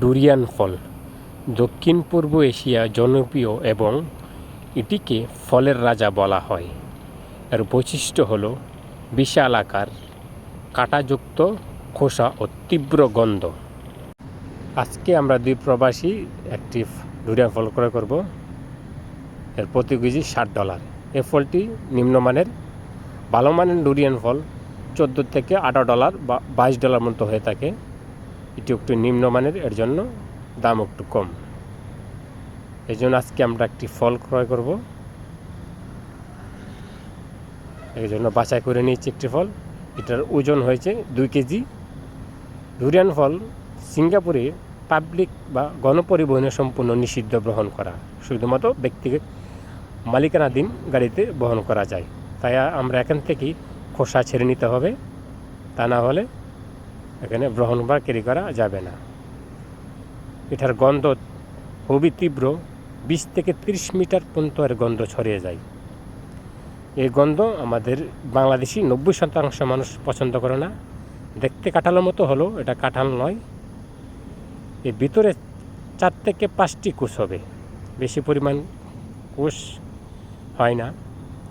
Durian ফল। দক্ষিণ পূর্ব Asia জনপ্রিয় এবং এটিকে ফলের রাজা বলা হয়। এর বৈশিষ্ট্য হলো বিশাল আকার, কাঁটাযুক্ত খোসা ও তীব্র গন্ধ। আজকে আমরা দুই প্রবাসী একটি ডুরিয়ান ফল ক্রয় করব। এর প্রতি কেজি ষাট ডলার। এ ফলটি নিম্নমানের, ভালো মানের ডুরিয়ান ফল চোদ্দ থেকে আঠারো ডলার বা বাইশ ডলার মতো হয়ে থাকে। এটি একটু নিম্নমানের, এর জন্য দাম একটু কম। এই জন্য আজকে আমরা একটি ফল ক্রয় করব। এই জন্য বাছাই করে নিয়েছি একটি ফল। এটার ওজন হয়েছে দুই কেজি। ডুরিয়ান ফল সিঙ্গাপুরে পাবলিক বা গণপরিবহনে সম্পূর্ণ নিষিদ্ধ গ্রহণ করা। শুধুমাত্র ব্যক্তিগত মালিকানাধীন গাড়িতে বহন করা যায়। তাই আমরা এখান থেকেই খোসা ছেড়ে নিতে হবে। তা না হলে এখানে গ্রহণ বা ক্যারি করা যাবে না। এটার গন্ধ খুবই তীব্র, বিশ থেকে তিরিশ মিটার পর্যন্ত এর গন্ধ ছড়িয়ে যায়। এই গন্ধ আমাদের বাংলাদেশি নব্বই শতাংশ মানুষ পছন্দ করে না। দেখতে কাঁঠালের মতো হলো এটা কাঁঠাল নয়। এর ভিতরে চার থেকে পাঁচটি কোষ হবে। বেশি পরিমাণ কোষ হয় না।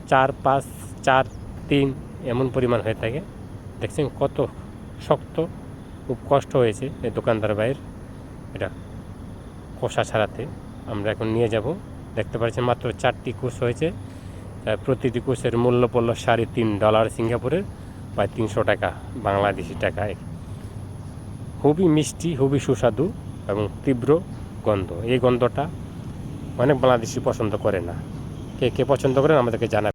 চার, পাঁচ, চার, তিন এমন পরিমাণ হয়ে থাকে। দেখছেন কত শক্ত খুব কষ্ট হয়েছে এই দোকানদার ভাইয়ের। এটা খোসা ছাড়াতে আমরা এখন নিয়ে যাব। দেখতে পাচ্ছেন মাত্র চারটি কোষ হয়েছে। প্রতিটি কোষের মূল্য পড়ল সাড়ে তিন ডলার সিঙ্গাপুরের, প্রায় তিনশো টাকা, বাংলাদেশি টাকায় খুবই মিষ্টি, খুবই সুস্বাদু এবং তীব্র গন্ধ। এই গন্ধটা অনেক বাংলাদেশি পছন্দ করে না। কে কে পছন্দ করেন আমাদেরকে জানাবেন।